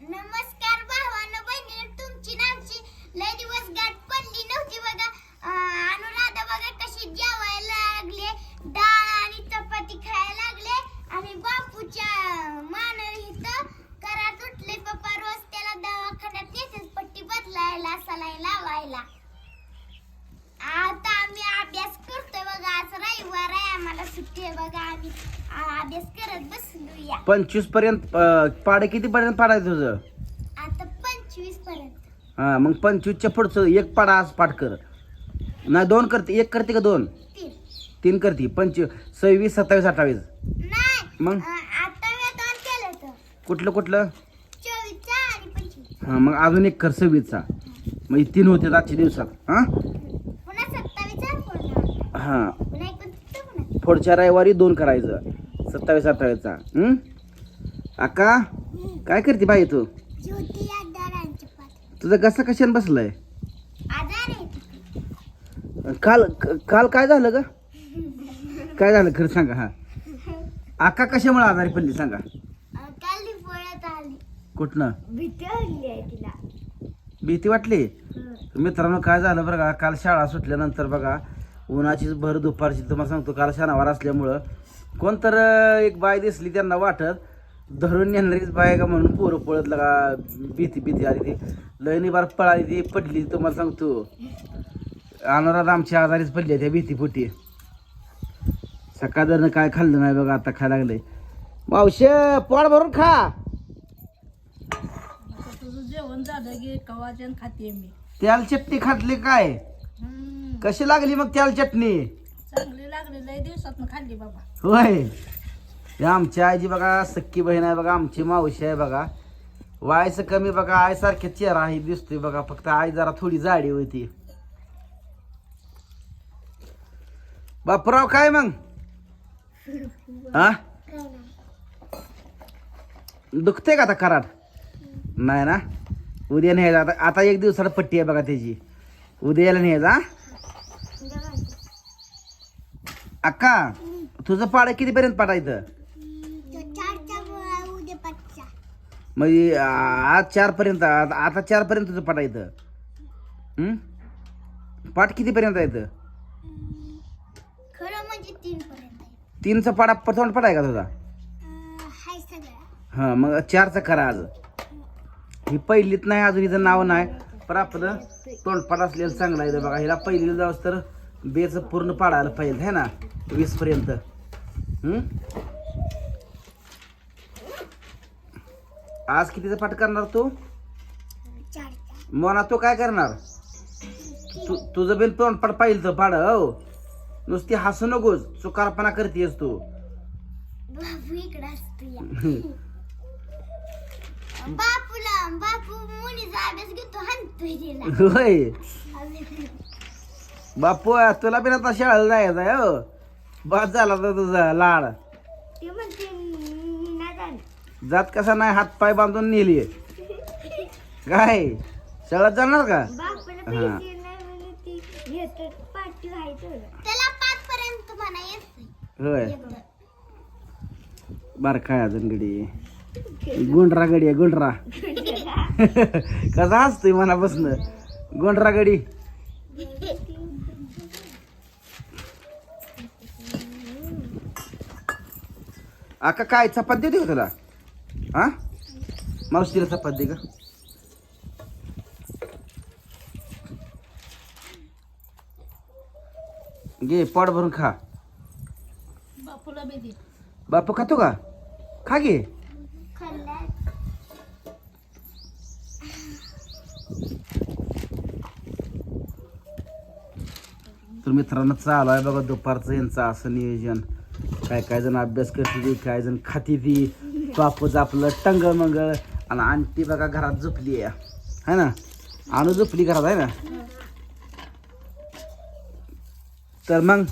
Namaste. आम्ही. अभ्यास करत बसलूया. पंचवीसपर्यंत पाडे किती पर्यंत पाडायचं तुझं? आता पंचवीसपर्यंत. हा मग पंचवीसच्या पुढचं एक पाडा आज पाठ कर. नाही दोन करते एक करते का दोन? तीन. तीन करते पंचवीस सव्वीस सत्तावीस अठ्ठावीस. नाही मग? अं, आता मी दोन केलं तर. कुठलं कुठलं? चोवीसचा आणि पंचवीस. हा मग अजून एक कर सव्वीसचा. मग हे तीन होते आजच्या दिवसात. हा? पुन्हा सत्तावीसचा पुन्हा. हा. पुन्हा पुढच्या रविवारी दोन करायचं. सत्तावीस अठ्ठावीसचा? अक्का काय करते बाई तू? तुझं कसं कशाने बसलाय. काल काल काय झालं का काय झालं? खरं सांगा हा. अक्का कशामुळे आजारी पडली सांगा. कुठनं? भीती वाटली? मित्रांनो काय झालं बरं का? काल शाळा सुटल्यानंतर बघा उन्हाची भर दुपारची तुम्हाला सांगतो काल शनिवार असल्यामुळं. कोण तर अं, एक बाय दिसली त्यांना वाटत धरून नेणारीच बाय का म्हणून पोरं पळत लगा भीती भीती आली ती. लयनी बार पळाली ती पडली तुम्हाला सांगतो. अनुराध आमची आजारीच पडली त्या भीतीपोटी. सकाळ काय खाल्लं नाही बघा आता खायला लागले मावशे पोट भरून खा. तुझं जेवण झालं की कवाच्यान खाते मी. त्याला चटणी खातली काय? कशी लागली मग त्याला चटणी? चांगली लागली लय दिवसात खाल्ली बाबा. होय. हे आमच्या आईची बघा सख्खी बहीण आहे बघा आमची मावशी आहे बघा. वायस कमी बघा आई सारखे चेहरा आहे दिसतोय बघा फक्त आई जरा थोडी जाडी होती. बापराव काय मग? हा दुखते का आता कराट नाही ना? उद्या न्यायचं आता आता एक दिवसाला पट्टी आहे बघा त्याची. उद्याला न्यायचा हा? अक्का तुझं पाडं कितीपर्यंत पाडायचं? म्हणजे आज चार पर्यंत आता चार पर्यंत तुझं पाडायचं. पाठ कितीपर्यंत येतं खरं म्हणजे पर्यंत आहे. तीनचा पाडा तोंड पाडाय का तुझा? हां मग चारचा करा आज. ही पहिलीत नाही अजून हिचं नाव नाही पण आपलं तोंडपाठ असलेलं चांगलं आहे बघा. हिला पहिलीला जाऊस तर बेच पूर्ण पाडायला पाहिजे है ना? वीस पर्यंत हं? आज कितीचा पाठ करणार तू? मोना तू काय करणार? तू तुझं बिन तोंडपाड पाहिजे तर पाड हो? नुसती हसू नकोस चुकारपणा करतेस तू. बापूला बापू मुलीचा अभ्यास घेतो हाणतोय तिला. होय. बापू तुला बिन आता शाळेला जायचं हो? बस झाला तर तुझा लाड. ती म्हणते नाही जाणार. जात कसा नाही हात पाय बांधून नेली काय? शाळेत जाणार का? बापूला हा. पैसे नाही म्हणून ती. घेतात पाठी व्हायचं त्याला पाच पर्यंत म्हणा येत होय. बर काय अजून गडी. गुंडरा गडी आहे गुंडरा. कसा असतोय मनापासून. गुंडरा गडी. आका काय चपात देते का तुला? हा? मावशीला चपात दे का? घे पोट भरून खा. बापूला बी दे बापू खातो का? खा घे. तर मित्रांनो चालू आहे बघा दुपारचं यांचं असं नियोजन. काय काय जण अभ्यास करते ती काय जण खाती ती. बापूच आपलं टंगळ मंगळ. आणि आंटी बघा घरात झोपली आहे. है ना? आणू झोपली घरात आहे ना? तर मग